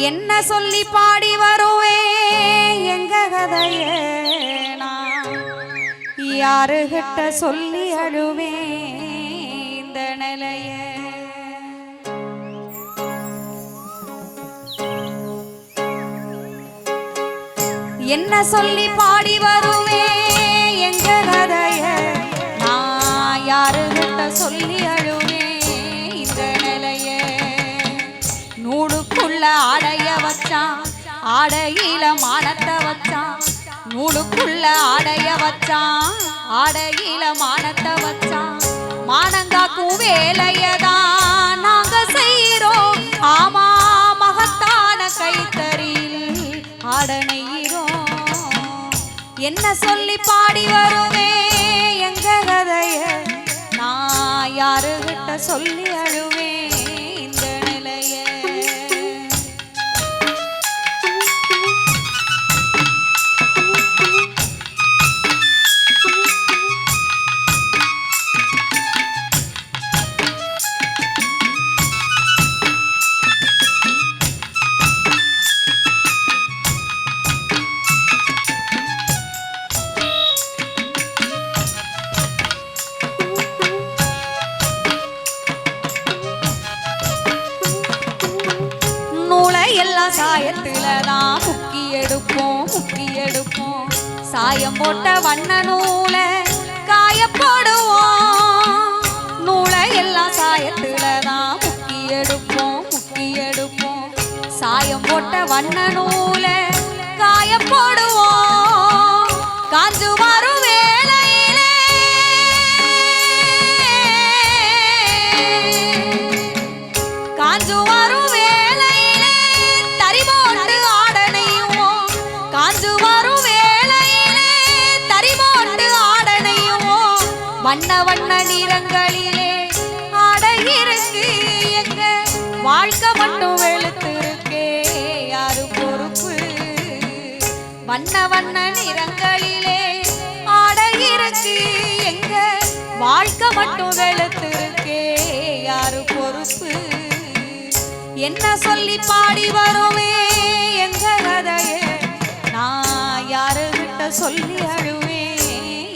என்ன சொல்லி பாடி வருவே? எங்க கதையே நான்? யாருகிட்ட சொல்லி அழுவே இந்த நிலைய? என்ன சொல்லி பாடி வருவே? எங்க கதை நூலுக்குள்ள ஆடைய வச்சான். ஆடையில மானத்தை வச்சான். நூலுக்குள்ள ஆடைய வச்சான். ஆடையில மானத்தை வச்சான். மானங்காக்கும் வேலையதான் நாங்க செய்கிறோம் ஆமா மகத்தான கைத்தறியில் ஆடனையிறோம் என்ன சொல்லி பாடி வருவே எங்க கதைய? நான் யாருகிட்ட சொல்லி அழுவே எல்லாம் சாயத்துல தான் முக்கி எடுப்போம் முக்கி எடுப்போம். சாயம் போட்ட வண்ண நூலை காய போடுவோம் நூலை எல்லாம் சாயத்துல தான் முக்கி எடுப்போம் முக்கி எடுப்போம். சாயம் போட்ட வண்ண நூலை காய போடுவோம் காஞ்சு மாறும் வண்ண வண்ண நிறங்களிலே ஆடை இருக்கு எங்க. வாழ்க்கை மட்டும் வெளுத்திருக்கே யாரு பொறுப்பு? வண்ண வண்ண நிறங்களிலே ஆடை இருக்கு எங்க. வாழ்க்கை மட்டும் வெளுத்திருக்கே யாரு பொறுப்பு? என்ன சொல்லி பாடி வருவே எங்க கதைய? நான் யாருகிட்ட சொல்லி அழுவேன்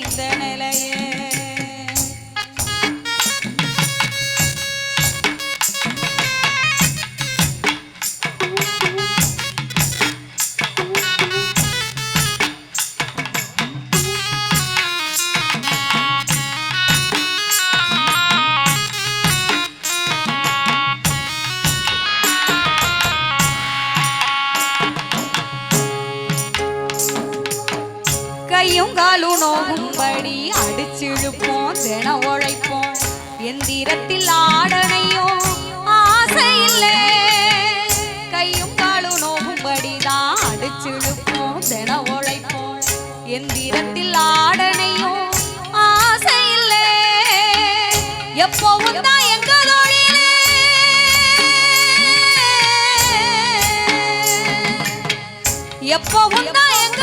இந்த நிலையே? கையும் காலும் நோகும்படி அடிச்சிழுப்போம் தின உழைப்போம். எந்திரத்தில் ஆடனையோ ஆசை இல்லை. கையும் காலும் நோகும்படி தான் அடிச்சிழுப்போம் தின உழைப்போம். எந்திரத்தில் ஆடனையோ ஆசை இல்லை. எப்பவும் தான் எங்க தொழிலே? எப்பவும் தான் எங்க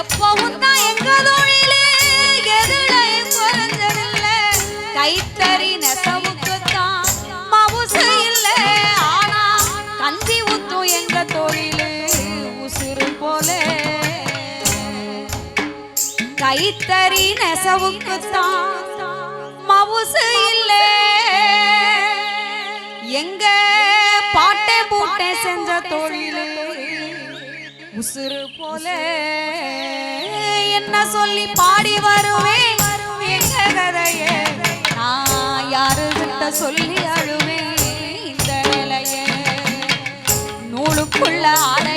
எப்பவும் தான் எங்க தொழிலே எதுலையும் குறைஞ்சதில்ல கைத்தறி நெசவுக்கு தான் மவுசு இல்ல. ஆனா கஞ்சி ஊத்தும் எங்க தொழிலு உசுறு போல. கைத்தறி நெசவுக்கு தான் மவுசு இல்லை. எங்க உசுறு போல என்ன சொல்லி பாடி வருவேன்? எங்க கதைய? நான் யாருகிட்ட சொல்லி அழுவேன்? இந்த நூலுக்குள்ள ஆட